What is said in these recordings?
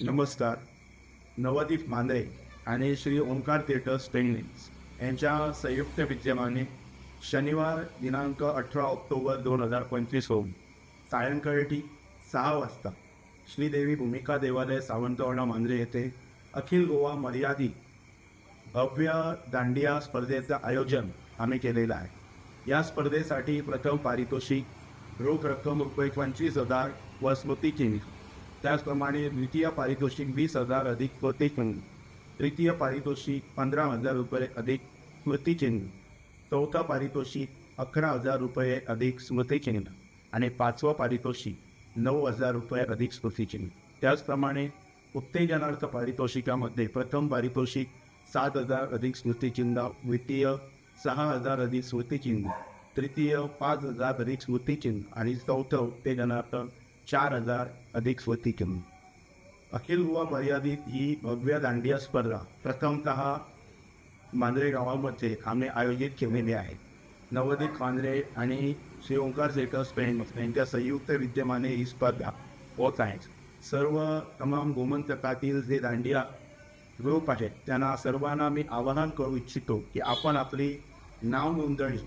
नमस्कार. नवदीप मांदळे आणि Shri Omkar theatres pendings यांच्या संयुक्त विद्यमाने शनिवार दिनांक अठरा ऑक्टोबर दोन हजार पंचवीस होऊन सायंकाळी सहा वाजता श्रीदेवी भूमिका देवालय सावंतवाडा मांजरे येथे अखिल गोवा मर्यादित भव्य दांडिया स्पर्धेचं आयोजन आम्ही केलेलं आहे. या स्पर्धेसाठी प्रथम पारितोषिक रोख रक्कम रुपये पंचवीस हजार व स्मृतिचिन्ह त्याचप्रमाणे द्वितीय पारितोषिक वीस हजार अधिक स्मृतिचिन्ह तृतीय पारितोषिक पंधरा हजार रुपये अधिक स्मृतिचिन्ह चौथा पारितोषिक अकरा हजार रुपये अधिक स्मृतिचिन्ह आणि पाचवं पारितोषिक नऊ हजार रुपये अधिक स्मृतिचिन्ह त्याचप्रमाणे उत्तेजनार्थ पारितोषिकामध्ये प्रथम पारितोषिक सात हजार अधिक स्मृतिचिन्ह द्वितीय सहा हजार अधिक स्मृतिचिन्ह तृतीय पाच हजार अधिक स्मृतिचिन्ह आणि चौथं उत्तेजनार्थ चार हजार अधिक स्वती किंमत अखिल गोवा मर्यादित ही भव्य दांडिया स्पर्धा प्रथमतः मांजरे गावामध्ये आम्ही आयोजित केलेली आहे. नवदीप मांजरे आणि श्री ओंकार सेटर्स पेंट यांच्या संयुक्त विद्यमाने ही स्पर्धा होत आहे. सर्व तमाम गोमंतकातील जे दांडिया ग्रुप आहेत त्यांना सर्वांना मी आवाहन करू इच्छितो की आपण आपली नाव नोंदणी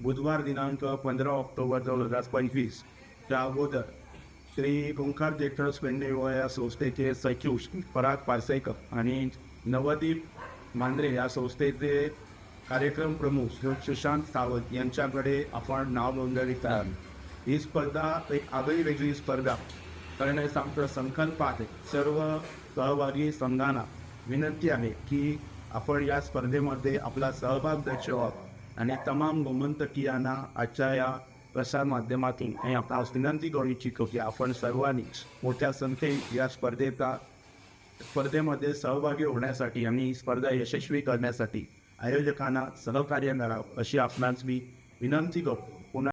बुधवार दिनांक पंधरा ऑक्टोबर दोन हजार पंचवीसच्या अगोदर श्री ओंकार थिएटर्स पेंडेव या संस्थेचे सचिव पराग पारसेकर आणि नवदीप मांद्रे या संस्थेचे कार्यक्रम प्रमुख सुशांत सावंत यांच्याकडे आपण नाव नोंदणी करावी. ही स्पर्धा एक आगळी वेगळी स्पर्धा करण्याचा आमचा संकल्प आहे. सर्व सहभागी संघांना विनंती आहे की आपण या स्पर्धेमध्ये आपला सहभाग दर्शवा आणि तमाम गोमंतकीयांना आजच्या या प्रसार माध्यमातून आणि आपला विनंती करू इच्छितो की आपण सर्वांनीच मोठ्या संख्येत या स्पर्धेचा स्पर्धेमध्ये सहभागी होण्यासाठी आणि स्पर्धा यशस्वी करण्यासाठी आयोजकांना सहकार्य करावं अशी आपणास मी विनंती करतो.